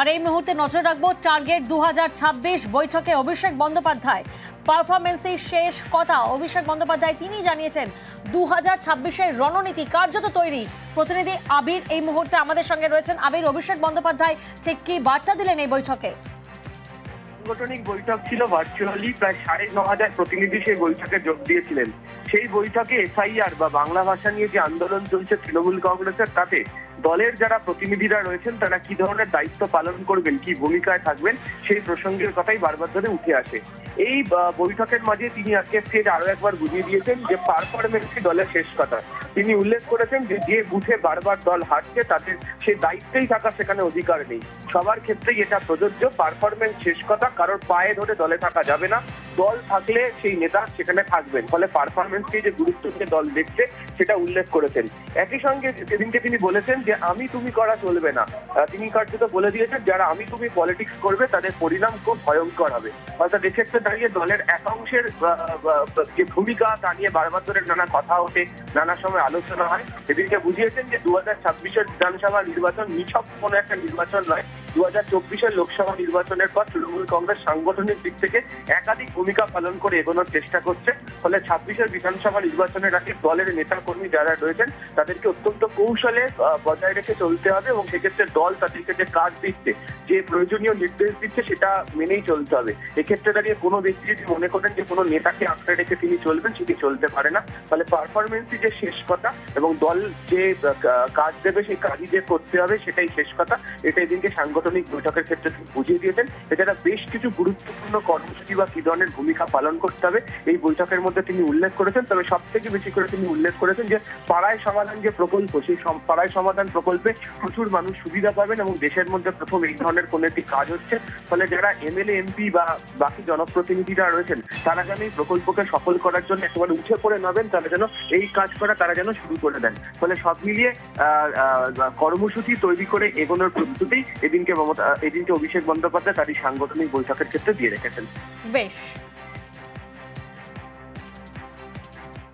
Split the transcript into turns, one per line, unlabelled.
আর এই মুহূর্তে নজর রাখব টার্গেট দু হাজার ছাব্বিশ বৈঠকে অভিষেক বন্দ্যোপাধ্যায়। পারফরমেন্সের শেষ কথা অভিষেক বন্দ্যোপাধ্যায় তিনি জানিয়েছেন দু হাজার ছাব্বিশের রণনীতি কার্যত তৈরি। প্রতিনিধি আবির এই মুহূর্তে আমাদের সঙ্গে রয়েছেন। আবির, অভিষেক বন্দ্যোপাধ্যায় ঠিক কি বার্তা দিলেন এই বৈঠকে?
সাংগঠনিক বৈঠক ছিল ভার্চুয়ালি প্রায় সাড়ে ন হাজার প্রতিনিধি সেই বৈঠকে যোগ দিয়েছিলেন। সেই বৈঠকে এসআইআর বা বাংলা ভাষা নিয়ে যে আন্দোলন চলছে তৃণমূল কংগ্রেসের, তাতে দলের যারা প্রতিনিধিরা রয়েছেন, তারা কি ধরনের দায়িত্ব পালন করবেন, কি ভূমিকায় থাকবেন, সেই প্রসঙ্গের কথাই বারবার ধরে উঠে আসে। এই বৈঠকের মাঝে তিনি আজকে ফের আরও একবার বুঝিয়ে দিয়েছেন যে পারফরমেন্সই দলের শেষ কথা। তিনি উল্লেখ করেছেন যে যে বুথে বারবার দল হারছে, তাদের সে দায়িত্বেই থাকা সেখানে অধিকার নেই। সবার ক্ষেত্রেই এটা প্রযোজ্য পারফরমেন্স শেষ কথা কারোর পায়ে ধরে দলে থাকা যাবে না। দল থাকলে সেই নেতা সেখানে থাকবেন। ফলে পারফরমেন্সকে যে গুরুত্ব দিয়ে দল দেখছে, সেটা উল্লেখ করেছেন। একই সঙ্গে সেদিনকে তিনি বলেছেন যে, আমি তুমি করা চলবে না। তিনি কার্যত বলে দিয়েছেন, যারা আমি তুমি পলিটিক্স করবে, তাদের পরিণাম খুব ভয়ঙ্কর হবে। অর্থাৎ এক্ষেত্রে দাঁড়িয়ে দলের একাংশের যে ভূমিকা, তা নিয়ে বারবার ধরে নানা কথা ওঠে, নানা সময় আলোচনা হয়। সেদিনকে বুঝিয়েছেন যে দু হাজার ছাব্বিশের বিধানসভা নির্বাচন নিছক কোনো একটা নির্বাচন নয়। দু হাজার চব্বিশের লোকসভা নির্বাচনের পর তৃণমূল কংগ্রেস সাংগঠনিক দিক থেকে একাধিক ভূমিকা পালন করে এগোনোর চেষ্টা করছে। ফলে ছাব্বিশের বিধানসভা নির্বাচনের আগে দলের নেতা কর্মী যারা রয়েছেন, তাদেরকে অত্যন্ত কৌশলে বজায় রেখে চলতে হবে এবং সেক্ষেত্রে দল তাদেরকে যে কাজ দিচ্ছে, যে প্রয়োজনীয় নির্দেশ দিচ্ছে, সেটা মেনেই চলতে হবে। এক্ষেত্রে দাঁড়িয়ে কোনো ব্যক্তি যদি মনে করেন যে কোনো নেতাকে আঁকড়ে রেখে তিনি চলবেন, সেটি চলতে পারে না। ফলে পারফরমেন্সই যে শেষ কথা এবং দল যে কাজ দেবে, সেই কাজই যে করতে হবে, সেটাই শেষ কথা। এটা এদিনকে সাংগঠনিক বৈঠকের ক্ষেত্রে তিনি বুঝিয়ে দিয়েছেন, এছাড়া বেশ কিছু গুরুত্বপূর্ণ কর্মসূচি বা কি ধরনের ভূমিকা পালন করতে হবে, এই বৈঠকের মধ্যে তিনি উল্লেখ করেছেন। তবে সব থেকে বেশি করে তিনি উল্লেখ করেছেন যে, পাড়ায় সমাধান যে প্রকল্প, সেই পাড়ায় সমাধান প্রকল্পে প্রচুর মানুষ সুবিধা পাবেন এবং দেশের মধ্যে প্রথম এই ধরনের কোন একটি কাজ হচ্ছে। ফলে যারা এমএলএ, এমপি বা বাকি জনপ্রতিনিধিরা রয়েছেন, তারা যেন এই প্রকল্পকে সফল করার জন্য একেবারে উঠে পড়ে নেবেন তারা যেন এই কাজ করা তারা যেন শুরু করে দেন। ফলে সব মিলিয়ে কর্মসূচি তৈরি করে এগোনোর প্রস্তুতি এদিনকে মমতা এদিনকে অভিষেক বন্দ্যোপাধ্যায় তারই সাংগঠনিক বৈঠকের ক্ষেত্রে দিয়ে রেখেছেন।
বেশ।